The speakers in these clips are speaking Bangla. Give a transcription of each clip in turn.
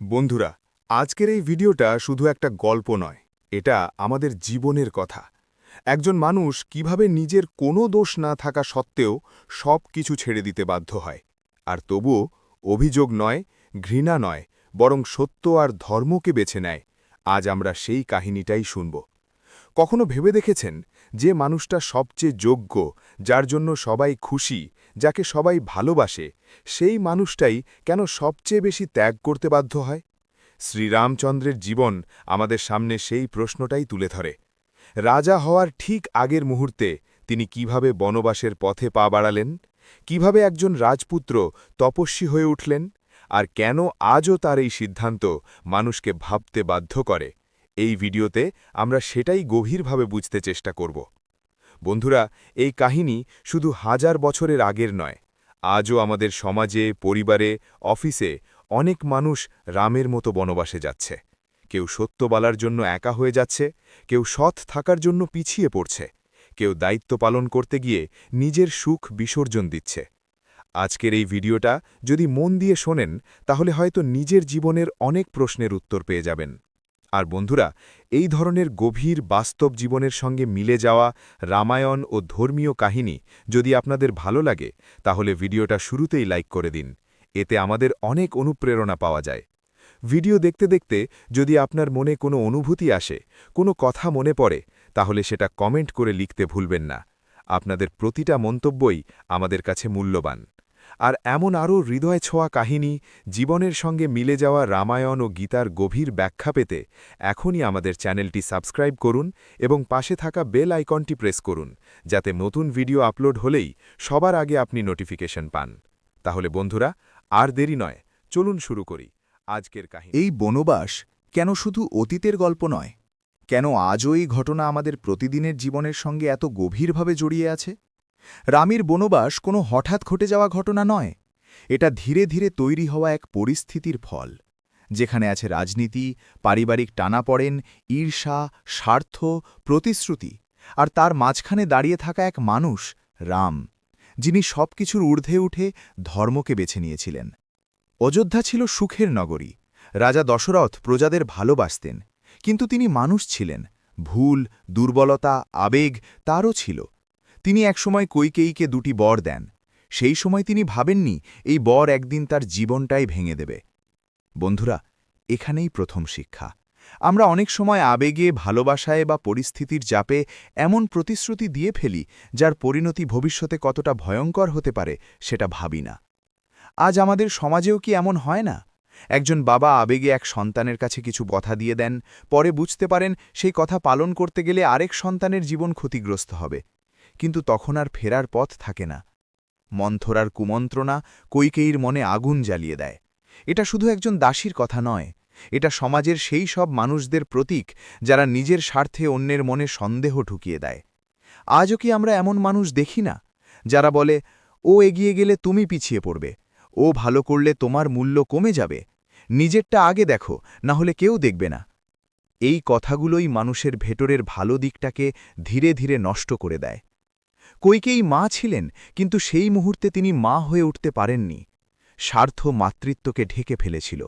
বন্ধুরা, আজকের এই ভিডিওটা শুধু একটা গল্প নয়, এটা আমাদের জীবনের কথা। একজন মানুষ কীভাবে নিজের কোনো দোষ না থাকা সত্ত্বেও সব কিছু ছেড়ে দিতে বাধ্য হয়। আর তবুও অভিযোগ নয়, ঘৃণা নয়, বরং সত্য আর ধর্মকে বেছে নেয়। আজ আমরা সেই কাহিনীটাই শুনব। কখনো ভেবে দেখেছেন যে মানুষটা সবচেয়ে যোগ্য, যার জন্য সবাই খুশি যাকে সবাই ভালোবাসে, সেই মানুষটাই কেন সবচেয়ে বেশি ত্যাগ করতে বাধ্য হয়? শ্রীরামচন্দ্রের জীবন আমাদের সামনে সেই প্রশ্নটাই তুলে ধরে। রাজা হওয়ার ঠিক আগের মুহূর্তে তিনি কীভাবে বনবাসের পথে পা বাড়ালেন, কীভাবে একজন রাজপুত্র তপস্বী হয়ে উঠলেন, আর কেন আজও তার এই সিদ্ধান্ত মানুষকে ভাবতে বাধ্য করে, এই ভিডিওতে আমরা সেটাই গভীরভাবে বুঝতে চেষ্টা করব। বন্ধুরা, এই কাহিনী শুধু হাজার বছরের আগের নয়, আজও আমাদের সমাজে, পরিবারে, অফিসে অনেক মানুষ রামের মতো বনবাসে যাচ্ছে। কেউ সত্য বলার জন্য একা হয়ে যাচ্ছে, কেউ সৎ থাকার জন্য পিছিয়ে পড়ছে, কেউ দায়িত্ব পালন করতে গিয়ে নিজের সুখ বিসর্জন দিচ্ছে। আজকের এই ভিডিওটা যদি মন দিয়ে শোনেন, তাহলে হয়তো নিজের জীবনের অনেক প্রশ্নের উত্তর পেয়ে যাবেন। আর বন্ধুরা, এই ধরনের গভীর বাস্তব জীবনের সঙ্গে মিলে যাওয়া রামায়ণ ও ধর্মীয় কাহিনী যদি আপনাদের ভালো লাগে, তাহলে ভিডিওটা শুরুতেই লাইক করে দিন। এতে আমাদের অনেক অনুপ্রেরণা পাওয়া যায়। ভিডিও দেখতে দেখতে যদি আপনার মনে কোনো অনুভূতি আসে, কোনো কথা মনে পড়ে, তাহলে সেটা কমেন্ট করে লিখতে ভুলবেন না। আপনাদের প্রতিটা মন্তব্যই আমাদের কাছে মূল্যবান। আর এমন আরও হৃদয় ছোঁয়া কাহিনী, জীবনের সঙ্গে মিলে যাওয়া রামায়ণ ও গীতার গভীর ব্যাখ্যা পেতে এখনই আমাদের চ্যানেলটি সাবস্ক্রাইব করুন এবং পাশে থাকা বেল আইকনটি প্রেস করুন, যাতে নতুন ভিডিও আপলোড হলেই সবার আগে আপনি নোটিফিকেশন পান। তাহলে বন্ধুরা, আর দেরি নয়, চলুন শুরু করি আজকের কাহিনী। এই বনবাস কেন শুধু অতীতের গল্প নয়? কেন আজও এই ঘটনা আমাদের প্রতিদিনের জীবনের সঙ্গে এত গভীরভাবে জড়িয়ে আছে? রামের বনবাস কোনো হঠাৎ ঘটে যাওয়া ঘটনা নয়। এটা ধীরে ধীরে তৈরি হওয়া এক পরিস্থিতির ফল, যেখানে আছে রাজনীতি, পারিবারিক টানাপড়েন, ঈর্ষা, স্বার্থ, প্রতিশ্রুতি, আর তার মাঝখানে দাঁড়িয়ে থাকা এক মানুষ, রাম, যিনি সবকিছুর ঊর্ধ্বে উঠে ধর্মকে বেছে নিয়েছিলেন। অযোধ্যা ছিল সুখের নগরী, রাজা দশরথ প্রজাদের ভালোবাসতেন, কিন্তু তিনি মানুষ ছিলেন, ভুল, দুর্বলতা, আবেগ তারও ছিল। তিনি একসময় কৈকেয়ীকে দুটি বর দেন। সেই সময় তিনি ভাবেননি, এই বর একদিন তার জীবনটাই ভেঙে দেবে। বন্ধুরা, এখানেই প্রথম শিক্ষা। আমরা অনেক সময় আবেগে, ভালোবাসায় বা পরিস্থিতির চাপে এমন প্রতিশ্রুতি দিয়ে ফেলি, যার পরিণতি ভবিষ্যতে কতটা ভয়ঙ্কর হতে পারে সেটা ভাবি না। আজ আমাদের সমাজেও কি এমন হয় না? একজন বাবা আবেগে এক সন্তানের কাছে কিছু কথা দিয়ে দেন, পরে বুঝতে পারেন সেই কথা পালন করতে গেলে আরেক সন্তানের জীবন ক্ষতিগ্রস্ত হবে। কিন্তু তখন আর ফেরার পথ থাকে না। মন্থরার কুমন্ত্রণা কৈকেয়ীর মনে আগুন জ্বালিয়ে দেয়। এটা শুধু একজন দাসীর কথা নয়, এটা সমাজের সেই সব মানুষদের প্রতীক যারা নিজের স্বার্থে অন্যের মনে সন্দেহ ঢুকিয়ে দেয়। আজও কি আমরা এমন মানুষ দেখি না, যারা বলে, ও এগিয়ে গেলে তুমি পিছিয়ে পড়বে, ও ভালো করলে তোমার মূল্য কমে যাবে, নিজেরটা আগে দেখো, না হলে কেউ দেখবে না এই কথাগুলোই মানুষের ভেতরের ভালো দিকটাকে ধীরে ধীরে নষ্ট করে দেয়। কৈকেই মা ছিলেন কিন্তু সেই মুহূর্তে তিনি মা হয়ে উঠতে পারেননি। স্বার্থ মাতৃত্বকে ঢেকে ফেলেছিল।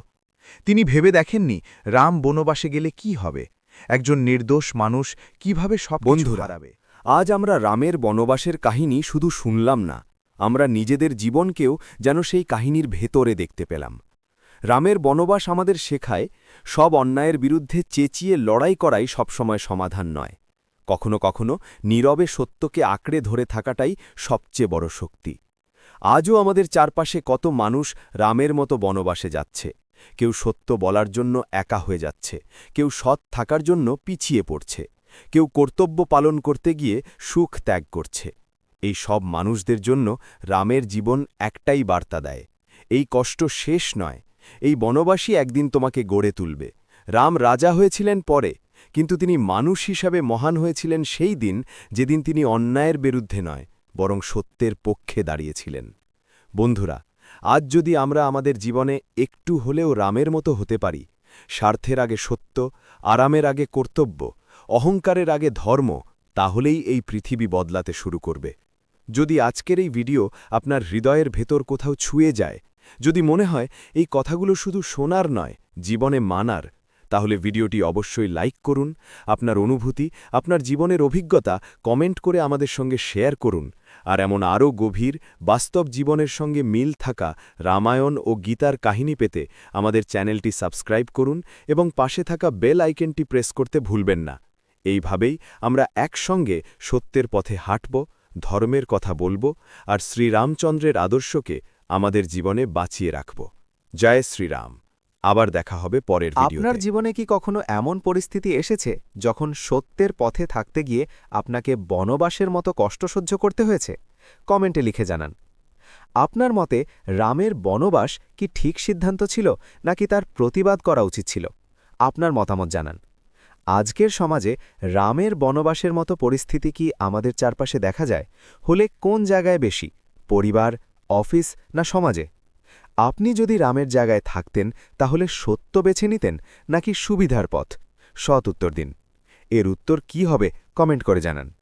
তিনি ভেবে দেখেননি রাম বনবাসে গেলে কি হবে? একজন নির্দোষ মানুষ কীভাবে সব বন্ধু হারাবে? আজ আমরা রামের বনবাসের কাহিনী শুধু শুনলাম না আমরা নিজেদের জীবনকেও যেন সেই কাহিনীর ভেতরে দেখতে পেলাম। রামের বনবাস আমাদের শেখায় সব অন্যায়ের বিরুদ্ধে চেঁচিয়ে লড়াই করাই সবসময় সমাধান নয়। কখনো কখনো নীরবে সত্যকে আঁকড়ে ধরে থাকাটাই সবচেয়ে বড় শক্তি। আজও আমাদের চারপাশে কত মানুষ রামের মতো বনবাসে যাচ্ছে। কেউ সত্য বলার জন্য একা হয়ে যাচ্ছে। কেউ সৎ থাকার জন্য পিছিয়ে পড়ছে। কেউ কর্তব্য পালন করতে গিয়ে সুখ ত্যাগ করছে। এই সব মানুষদের জন্য রামের জীবন একটাই বার্তা দেয়। এই কষ্ট শেষ নয়। এই বনবাসী একদিন তোমাকে গড়ে তুলবে। রাম রাজা হয়েছিলেন পরে। কিন্তু তিনি মানুষ হিসাবে মহান হয়েছিলেন সেই দিন যেদিন তিনি অন্যায়ের বিরুদ্ধে নয়, বরং সত্যের পক্ষে দাঁড়িয়েছিলেন। বন্ধুরা, আজ যদি আমরা আমাদের জীবনে একটু হলেও রামের মতো হতে পারি, স্বার্থের আগে সত্য, আরামের আগে কর্তব্য, অহংকারের আগে ধর্ম, তাহলেই এই পৃথিবী বদলাতে শুরু করবে। যদি আজকের এই ভিডিও আপনার হৃদয়ের ভেতর কোথাও ছুঁয়ে যায়, যদি মনে হয় এই কথাগুলো শুধু শোনার নয়, জীবনে মানার তাহলে ভিডিওটি অবশ্যই লাইক করুন, আপনার অনুভূতি, আপনার জীবনের অভিজ্ঞতা কমেন্ট করে আমাদের সঙ্গে শেয়ার করুন। আর এমন আরও গভীর, বাস্তব জীবনের সঙ্গে মিল থাকা রামায়ণ ও গীতার কাহিনী পেতে আমাদের চ্যানেলটি সাবস্ক্রাইব করুন এবং পাশে থাকা বেল আইকনটি প্রেস করতে ভুলবেন না। এইভাবেই আমরা একসঙ্গে সত্যের পথে হাঁটব, ধর্মের কথা বলব আর শ্রীরামচন্দ্রের আদর্শকে আমাদের জীবনে বাঁচিয়ে রাখব। জয় শ্রীরাম। আবার দেখা হবে পরের আপনার জীবনে কি কখনো এমন পরিস্থিতি এসেছে যখন সত্যের পথে থাকতে গিয়ে আপনাকে বনবাসের মতো কষ্ট সহ্য করতে হয়েছে? কমেন্টে লিখে জানান। আপনার মতে রামের বনবাস কি ঠিক সিদ্ধান্ত ছিল নাকি তার প্রতিবাদ করা উচিত ছিল? আপনার মতামত জানান। আজকের সমাজে রামের বনবাসের মতো পরিস্থিতি কি আমাদের চারপাশে দেখা যায়? হলে কোন জায়গায় বেশি? পরিবার অফিস না সমাজে? আপনি যদি রামের জায়গায় থাকতেন, তাহলে সত্য বেছে নিতেন নাকি সুবিধার পথ? সৎ উত্তর দিন। এর উত্তর কি হবে, কমেন্ট করে জানান।